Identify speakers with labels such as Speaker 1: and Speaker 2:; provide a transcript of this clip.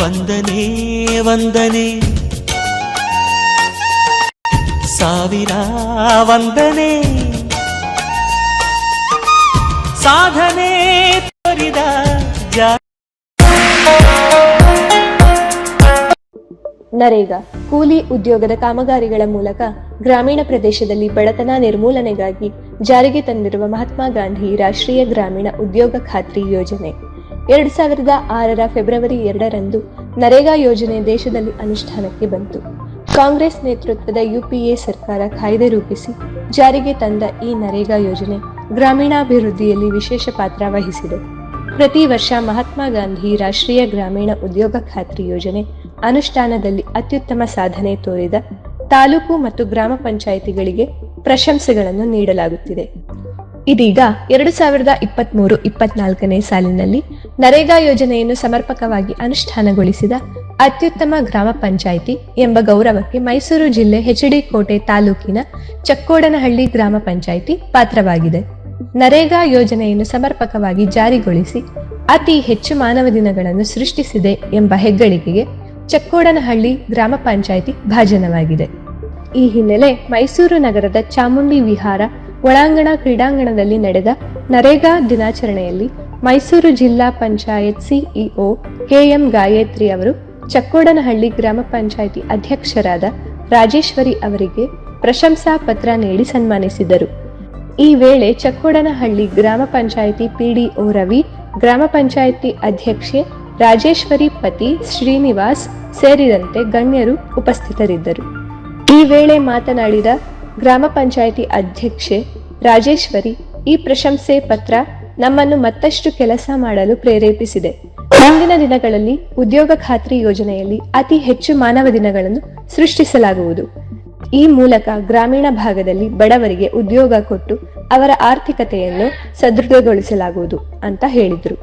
Speaker 1: ವಂದನೆ ವಂದನೆ ಸಾವಿರ ವಂದನೆ ಸಾಧನೆ ತೋರಿದ
Speaker 2: ನರೇಗಾ ಕೂಲಿ ಉದ್ಯೋಗದ ಕಾಮಗಾರಿಗಳ ಮೂಲಕ ಗ್ರಾಮೀಣ ಪ್ರದೇಶದಲ್ಲಿ ಬಡತನ ನಿರ್ಮೂಲನೆಗಾಗಿ ಜಾರಿಗೆ ತಂದಿರುವ ಮಹಾತ್ಮ ಗಾಂಧಿ ರಾಷ್ಟ್ರೀಯ ಗ್ರಾಮೀಣ ಉದ್ಯೋಗ ಖಾತ್ರಿ ಯೋಜನೆ ಎರಡ್ ಸಾವಿರದ ಆರರ ಫೆಬ್ರವರಿ ಎರಡರಂದು ನರೇಗಾ ಯೋಜನೆ ದೇಶದಲ್ಲಿ ಅನುಷ್ಠಾನಕ್ಕೆ ಬಂತು ಕಾಂಗ್ರೆಸ್ ನೇತೃತ್ವದ ಯುಪಿಎ ಸರ್ಕಾರ ಕಾಯ್ದೆ ರೂಪಿಸಿ ಜಾರಿಗೆ ತಂದ ಈ ನರೇಗಾ ಯೋಜನೆ ಗ್ರಾಮೀಣಾಭಿವೃದ್ಧಿಯಲ್ಲಿ ವಿಶೇಷ ಪಾತ್ರ ವಹಿಸಿದೆ ಪ್ರತಿ ವರ್ಷ ಮಹಾತ್ಮ ಗಾಂಧಿ ರಾಷ್ಟ್ರೀಯ ಗ್ರಾಮೀಣ ಉದ್ಯೋಗ ಖಾತ್ರಿ ಯೋಜನೆ ಅನುಷ್ಠಾನದಲ್ಲಿ ಅತ್ಯುತ್ತಮ ಸಾಧನೆ ತೋರಿದ ತಾಲೂಕು ಮತ್ತು ಗ್ರಾಮ ಪಂಚಾಯಿತಿಗಳಿಗೆ ಪ್ರಶಂಸೆಗಳನ್ನು ನೀಡಲಾಗುತ್ತಿದೆ ಇದೀಗ ಎರಡು ಸಾವಿರದ ಇಪ್ಪತ್ತ್ ಮೂರು ಇಪ್ಪತ್ನಾಲ್ಕನೇ ಸಾಲಿನಲ್ಲಿ ನರೇಗಾ ಯೋಜನೆಯನ್ನು ಸಮರ್ಪಕವಾಗಿ ಅನುಷ್ಠಾನಗೊಳಿಸಿದ ಅತ್ಯುತ್ತಮ ಗ್ರಾಮ ಪಂಚಾಯಿತಿ ಎಂಬ ಗೌರವಕ್ಕೆ ಮೈಸೂರು ಜಿಲ್ಲೆ ಹೆಚ್ಡಿ ಕೋಟೆ ತಾಲೂಕಿನ ಚಕ್ಕೋಡನಹಳ್ಳಿ ಗ್ರಾಮ ಪಂಚಾಯಿತಿ ಪಾತ್ರವಾಗಿದೆ ನರೇಗಾ ಯೋಜನೆಯನ್ನು ಸಮರ್ಪಕವಾಗಿ ಜಾರಿಗೊಳಿಸಿ ಅತಿ ಹೆಚ್ಚು ಮಾನವ ದಿನಗಳನ್ನು ಸೃಷ್ಟಿಸಿದೆ ಎಂಬ ಹೆಗ್ಗಳಿಕೆಗೆ ಚಕ್ಕೋಡನಹಳ್ಳಿ ಗ್ರಾಮ ಪಂಚಾಯಿತಿ ಭಾಜನವಾಗಿದೆ ಈ ಹಿನ್ನೆಲೆ ಮೈಸೂರು ನಗರದ ಚಾಮುಂಡಿ ವಿಹಾರ ಒಳಾಂಗಣ ಕ್ರೀಡಾಂಗಣದಲ್ಲಿ ನಡೆದ ನರೇಗಾ ದಿನಾಚರಣೆಯಲ್ಲಿ ಮೈಸೂರು ಜಿಲ್ಲಾ ಪಂಚಾಯತ್ ಸಿಇಒ ಕೆಎಂ ಗಾಯತ್ರಿ ಅವರು ಚಕ್ಕೋಡನಹಳ್ಳಿ ಗ್ರಾಮ ಪಂಚಾಯಿತಿ ಅಧ್ಯಕ್ಷರಾದ ರಾಜೇಶ್ವರಿ ಅವರಿಗೆ ಪ್ರಶಂಸಾ ಪತ್ರ ನೀಡಿ ಸನ್ಮಾನಿಸಿದರು ಈ ವೇಳೆ ಚಕ್ಕೋಡನಹಳ್ಳಿ ಗ್ರಾಮ ಪಂಚಾಯಿತಿ ಪಿಡಿಒ ರವಿ ಗ್ರಾಮ ಪಂಚಾಯಿತಿ ಅಧ್ಯಕ್ಷೆ ರಾಜೇಶ್ವರಿ ಪತಿ ಶ್ರೀನಿವಾಸ್ ಸೇರಿದಂತೆ ಗಣ್ಯರು ಉಪಸ್ಥಿತರಿದ್ದರು ಈ ವೇಳೆ ಮಾತನಾಡಿದ ಗ್ರಾಮ ಪಂಚಾಯಿತಿ ಅಧ್ಯಕ್ಷೆ ರಾಜೇಶ್ವರಿ ಈ ಪ್ರಶಂಸೆ ಪತ್ರ ನಮ್ಮನ್ನು ಮತ್ತಷ್ಟು ಕೆಲಸ ಮಾಡಲು ಪ್ರೇರೇಪಿಸಿದೆ ಮುಂದಿನ ದಿನಗಳಲ್ಲಿ ಉದ್ಯೋಗ ಖಾತ್ರಿ ಯೋಜನೆಯಲ್ಲಿ ಅತಿ ಹೆಚ್ಚು ಮಾನವ ದಿನಗಳನ್ನು ಸೃಷ್ಟಿಸಲಾಗುವುದು ಈ ಮೂಲಕ ಗ್ರಾಮೀಣ ಭಾಗದಲ್ಲಿ ಬಡವರಿಗೆ ಉದ್ಯೋಗ ಕೊಟ್ಟು ಅವರ ಆರ್ಥಿಕತೆಯನ್ನು ಸದೃಢಗೊಳಿಸಲಾಗುವುದು ಅಂತ ಹೇಳಿದರು